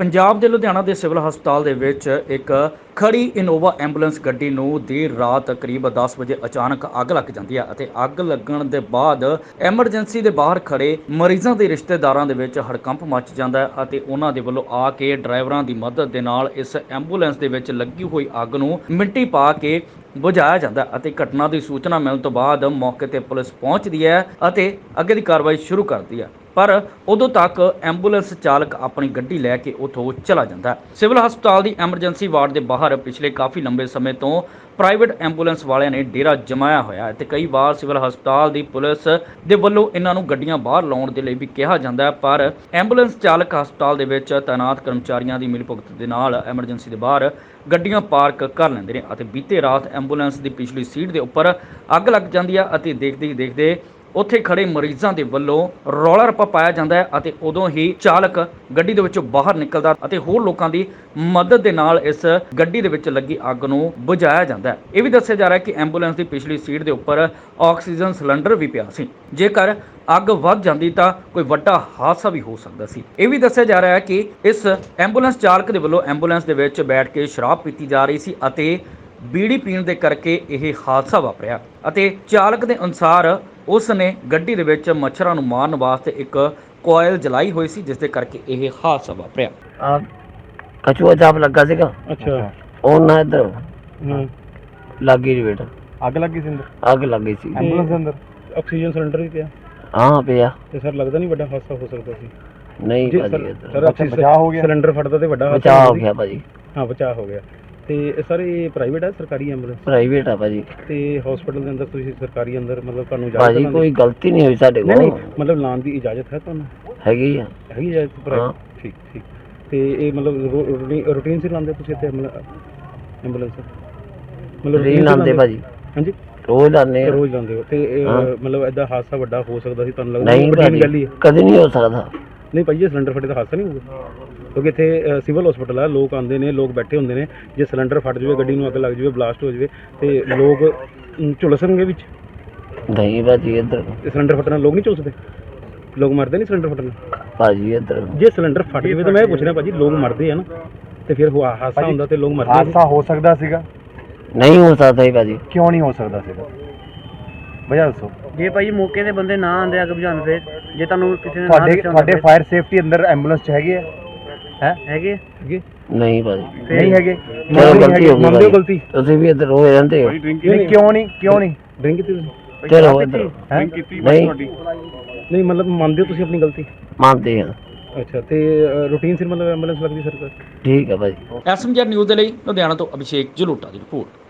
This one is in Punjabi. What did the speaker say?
ਪੰਜਾਬ ਦੇ ਲੁਧਿਆਣਾ ਦੇ ਸਿਵਲ ਹਸਪਤਾਲ ਦੇ ਵਿੱਚ ਇੱਕ ਖੜੀ ਇਨੋਵਾ ਐਂਬੂਲੈਂਸ ਗੱਡੀ ਨੂੰ ਦੇਰ ਰਾਤ ਕਰੀਬ 10 ਵਜੇ ਅਚਾਨਕ ਅੱਗ ਲੱਗ ਜਾਂਦੀ ਹੈ ਅਤੇ ਅੱਗ ਲੱਗਣ ਦੇ ਬਾਅਦ ਐਮਰਜੈਂਸੀ ਦੇ ਬਾਹਰ ਖੜੇ ਮਰੀਜ਼ਾਂ ਦੇ ਰਿਸ਼ਤੇਦਾਰਾਂ ਦੇ ਵਿੱਚ ਹੜਕੰਪ ਮਚ ਜਾਂਦਾ ਹੈ ਅਤੇ ਉਹਨਾਂ ਦੇ ਵੱਲੋਂ ਆ ਕੇ ਡਰਾਈਵਰਾਂ ਦੀ ਮਦਦ ਦੇ ਨਾਲ ਇਸ ਐਂਬੂਲੈਂਸ ਦੇ ਵਿੱਚ ਲੱਗੀ ਹੋਈ ਅੱਗ ਨੂੰ ਮਿੰਟੀ ਪਾ ਕੇ ਬੁਝਾਇਆ ਜਾਂਦਾ ਅਤੇ ਘਟਨਾ ਦੀ ਸੂਚਨਾ ਮਿਲਣ ਤੋਂ ਬਾਅਦ ਮੌਕੇ ਤੇ ਪੁਲਿਸ ਪਹੁੰਚਦੀ ਹੈ ਅਤੇ ਅੱਗੇ ਦੀ ਕਾਰਵਾਈ ਸ਼ੁਰੂ ਕਰਦੀ ਹੈ। ਪਰ ਉਦੋਂ ਤੱਕ ਐਂਬੂਲੈਂਸ ਚਾਲਕ ਆਪਣੀ ਗੱਡੀ ਲੈ ਕੇ ਉੱਥੋਂ ਚਲਾ ਜਾਂਦਾ ਸਿਵਲ ਹਸਪਤਾਲ ਦੀ ਐਮਰਜੈਂਸੀ ਵਾਰਡ ਦੇ ਬਾਹਰ ਪਿਛਲੇ ਕਾਫੀ ਲੰਬੇ ਸਮੇਂ ਤੋਂ ਪ੍ਰਾਈਵੇਟ ਐਂਬੂਲੈਂਸ ਵਾਲਿਆਂ ਨੇ ਡੇਰਾ ਜਮਾਇਆ ਹੋਇਆ ਹੈ ਤੇ ਕਈ ਵਾਰ ਸਿਵਲ ਹਸਪਤਾਲ ਦੀ ਪੁਲਿਸ ਦੇ ਵੱਲੋਂ ਇਹਨਾਂ ਨੂੰ ਗੱਡੀਆਂ ਬਾਹਰ ਲਾਉਣ ਦੇ ਲਈ ਵੀ ਕਿਹਾ ਜਾਂਦਾ ਹੈ, ਪਰ ਐਂਬੂਲੈਂਸ ਚਾਲਕ ਹਸਪਤਾਲ ਦੇ ਵਿੱਚ ਤਾਇਨਾਤ ਕਰਮਚਾਰੀਆਂ ਦੀ ਮਿਲਭੁਗਤ ਦੇ ਨਾਲ ਐਮਰਜੈਂਸੀ ਦੇ ਬਾਹਰ ਗੱਡੀਆਂ ਪਾਰਕ ਕਰ ਲੈਂਦੇ ਨੇ ਅਤੇ ਬੀਤੇ ਰਾਤ ਐਂਬੂਲੈਂਸ ਦੀ ਪਿਛਲੀ ਸੀਟ ਦੇ ਉੱਪਰ ਅੱਗ ਲੱਗ ਜਾਂਦੀ ਹੈ ਅਤੇ ਦੇਖਦੇ ਹੀ ਦੇਖਦੇ ਉੱਥੇ ਖੜੇ ਮਰੀਜ਼ਾਂ ਦੇ ਵੱਲੋਂ ਰੌਲਾ ਰੱਪਾ ਪਾਇਆ ਜਾਂਦਾ ਹੈ ਅਤੇ ਉਦੋਂ ਹੀ ਚਾਲਕ ਗੱਡੀ ਦੇ ਵਿੱਚੋਂ ਬਾਹਰ ਨਿਕਲਦਾ ਅਤੇ ਹੋਰ ਲੋਕਾਂ ਦੀ ਮਦਦ ਦੇ ਨਾਲ ਇਸ ਗੱਡੀ ਦੇ ਵਿੱਚ ਲੱਗੀ ਅੱਗ ਨੂੰ ਬੁਝਾਇਆ ਜਾਂਦਾ ਹੈ। ਇਹ ਵੀ ਦੱਸਿਆ ਜਾ ਰਿਹਾ ਹੈ ਕਿ ਐਂਬੂਲੈਂਸ ਦੀ ਪਿਛਲੀ ਸੀਟ ਦੇ ਉੱਪਰ ਆਕਸੀਜਨ ਸਿਲੰਡਰ ਵੀ ਪਿਆ ਸੀ। ਜੇਕਰ ਅੱਗ ਵੱਧ ਜਾਂਦੀ ਤਾਂ ਕੋਈ ਵੱਡਾ ਹਾਦਸਾ ਵੀ ਹੋ ਸਕਦਾ ਸੀ। ਇਹ ਵੀ ਦੱਸਿਆ ਜਾ ਰਿਹਾ ਹੈ ਕਿ ਇਸ ਐਂਬੂਲੈਂਸ ਚਾਲਕ ਦੇ ਵੱਲੋਂ ਐਂਬੂਲੈਂਸ ਦੇ ਵਿੱਚ ਬੈਠ ਕੇ ਸ਼ਰਾਬ ਪੀਤੀ ਜਾ ਰਹੀ ਸੀ ਅਤੇ ਬੀੜੀ ਪੀਣ ਦੇ ਕਰਕੇ ਇਹ ਹਾਦਸਾ ਵਾਪਰਿਆ। ਅਤੇ ਚਾਲਕ ਦੇ ਅਨੁਸਾਰ ਉਸ ਨੇ ਗੱਡੀ ਦੇ ਵਿੱਚ ਮੱਛਰਾਂ ਨੂੰ ਮਾਰਨ ਵਾਸਤੇ ਇੱਕ ਕੋਇਲ ਜਲਾਈ ਹੋਈ ਸੀ ਜਿਸ ਦੇ ਕਰਕੇ ਇਹ ਹਾਦਸਾ ਵਾਪਰਿਆ। ਆ ਕਛੂਆ ਚਾਪ ਲੱਗਾ ਸੀਗਾ। ਅੱਛਾ। ਉਹ ਨਾ ਇੱਧਰ। ਹੂੰ। ਲੱਗੀ ਰਿਵੇਟ ਅੱਗ ਲੱਗੀ ਸੀ ਅੰਦਰ? ਅੱਗ ਲੱਗੀ ਸੀ। ਐਂਬੂਲੈਂਸ ਦੇ ਅੰਦਰ? ਆਕਸੀਜਨ ਸਿਲੰਡਰ ਵੀ ਪਿਆ? ਹਾਂ ਪਿਆ। ਤੇ ਸਰ ਲੱਗਦਾ ਨਹੀਂ ਵੱਡਾ ਹਾਦਸਾ ਹੋ ਸਕਦਾ ਸੀ? ਨਹੀਂ ਜੀ ਭਾਜੀ ਸਰ ਬਚਾਅ ਹੋ ਗਿਆ। ਸਿਲੰਡਰ ਫਟਦਾ ਤੇ ਵੱਡਾ ਹਾਦਸਾ ਬਚਾਅ ਹੋ। ਗਿਆ ਭਾਜੀ। ਹਾਂ ਬਚਾਅ ਹੋ ਗਿਆ। ਤੇ ਸਰ ਇਹ ਪ੍ਰਾਈਵੇਟ ਹੈ ਸਰਕਾਰੀ ਐਂਬੂਲੈਂਸ ਪ੍ਰਾਈਵੇਟ ਆ ਭਾਜੀ। ਤੇ ਹਸਪੀਟਲ ਦੇ ਅੰਦਰ ਤੁਸੀਂ ਸਰਕਾਰੀ ਅੰਦਰ ਮਤਲਬ ਤੁਹਾਨੂੰ ਭਾਜੀ ਲਾਉਣ ਦੀ- ਕੋਈ ਗਲਤੀ ਨਹੀਂ ਹੋਈ ਸਾਡੇ ਨਹੀਂ ਨਹੀਂ ਕੋਲ ਮਤਲਬ ਲਾਉਣ ਦੀ ਇਜਾਜ਼ਤ ਹੈ ਤੁਹਾਨੂੰ? ਹੈਗੀ ਆ। ਹੈਗੀ ਇਜਾਜ਼ਤ। ਪ੍ਰਾਈਵੇਟ ਠੀਕ ਠੀਕ। ਤੇ ਇਹ ਮਤਲਬ ਰੂਟੀਨ ਸੀ ਲਾਉਂਦੇ ਤੁਸੀਂ ਇੱਥੇ ਐਂਬੂਲੈਂਸ ਮਤਲਬ routine 'ਚ ਲਾਉਂਦੇ ਭਾਜੀ। ਹਾਂਜੀ? ਰੋਜ਼ ਲਾਉਂਦੇ ਆ। ਰੋਜ਼ ਲਾਉਂਦੇ ਹੋ। ਤੇ ਇਹ, ਹਾਂ। ਮਤਲਬ ਐਦਾਂ ਹਾਦਸਾ ਵੱਡਾ ਹੋ ਸਕਦਾ ਸੀ ਤੁਹਾਨੂੰ ਲੱਗਦਾ ਨਹੀਂ routine ਗੱਲ ਹੀ ਭਾਜੀ ਹੈ? ਕਦੇ ਨਹੀਂ ਹੋ ਸਕਦਾ। ਨਹੀਂ ਭਾਈ ਜੇ ਸਿਲੰਡਰ ਫਟੇ ਤਾਂ ਹਾਦਸਾ ਨਹੀਂ ਹੋਊਗਾ? ਕਿਉਂਕਿ ਇੱਥੇ ਸਿਵਲ ਹਸਪੀਟਲ ਹੈ ਲੋਕ ਆਉਂਦੇ ਨੇ ਲੋਕ ਬੈਠੇ ਹੁੰਦੇ ਨੇ ਜੇ ਸਿਲੰਡਰ ਫਟ ਜਾਵੇ ਗੱਡੀ ਨੂੰ ਅੱਗ ਲੱਗ ਜਾਵੇ ਬਲਾਸਟ ਹੋ ਜਾਵੇ ਤੇ ਲੋਕ ਝੁਲਸਣਗੇ ਵਿੱਚ। ਨਹੀਂ ਭਾਜੀ ਇੱਧਰ ਸਿਲੰਡਰ ਫਟਣ ਨਾਲ ਲੋਕ ਨਹੀਂ ਝੁਲਸਦੇ? ਲੋਕ ਮਰਦੇ ਨਹੀਂ ਸਿਲੰਡਰ ਫਟਣ? ਨਾਲ ਭਾਜੀ ਇੱਧਰ ਜੇ ਸਿਲੰਡਰ ਫਟ ਜਾਵੇ ਤਾਂ ਮੈਂ ਇਹ ਪੁੱਛ ਰਿਹਾ ਭਾਜੀ ਲੋਕ ਮਰਦੇ ਆ ਨਾ ਤੇ ਫਿਰ ਹੁਆ- ਹਾਦਸਾ ਹੁੰਦਾ ਤੇ ਲੋਕ ਮਰਦੇ ਆ। ਹਾਦਸਾ ਹੋ ਸਕਦਾ ਸੀਗਾ? ਨਹੀਂ ਹੋ ਸਕਦਾ ਜੀ ਭਾਜੀ। ਕਿਉਂ ਨਹੀਂ ਹੋ ਸਕਦਾ ਸੀਗਾ? ਵਜ੍ਹਾ ਦੱਸੋ। ਜੇ ਭਾਈ ਮੌਕੇ ਤੇ ਬੰਦੇ ਨਾ ਆਂਦੇ ਅੱਗ ਬੁਝਾਉਣ ਫਿਰ ਜੇ ਤੁਹਾਨੂੰ ਕਿਸੇ ਨੇ ਨਾ ਤੁਹਾਡੇ ਦੱਸਿਆ ਹੁੰਦਾ ਤੁਹਾਡੇ ਫਿਰ? ਫਾਇਰ ਸੇਫਟੀ ਅੰਦਰ ਐਂਬੂਲੈਂਸ ਚ ਹੈਗੇ ਆ? ਹੈ? ਹੈਗੇ? ਅੱਗੇ? ਨਹੀਂ ਭਾਜੀ। ਨਹੀਂ ਹੈਗੇ। ਚਲੋ ਨਹੀਂ ਗਲਤੀ ਹੋ ਗਈ ਮੰਨਦੇ ਹੋ ਭਾਜੀ। ਗਲਤੀ। ਤੁਸੀਂ ਵੀ ਇੱਧਰ ਰੋਜ਼ ਰਹਿੰਦੇ ਹੋ। ਨਹੀਂ ਕਿਉਂ ਨਹੀਂ? ਕਿਉਂ ਨਹੀਂ? ਡਰਿੰਕ ਕੀਤੀ ਤੁਸੀਂ? ਚਲੋ ਇੱਧਰ ਹੈ? ਨਹੀਂ। ਨਹੀਂ ਮਤਲਬ ਮੰਨਦੇ ਹੋ ਤੁਸੀਂ ਆਪਣੀ ਗਲਤੀ? ਮੰਨਦੇ ਆ ਅੱਛਾ ਤੇ ਰੂਟੀਨ ਸੀ ਮਤਲਬ ਐਂਬੂਲੈਂਸ ਲੱਗਦੀ ਸਰਕਾਰ? ਠੀਕ ਆ ਭਾਜੀ। ਐਸਐਮਜੀ ਨਿਊਜ਼ ਦੇ ਲਈ ਲੁਧਿਆਣਾ ਤੋਂ ਅਭਿਸ਼ੇਕ ਜਲੂਟਾ ਦੀ ਰਿਪੋਰਟ।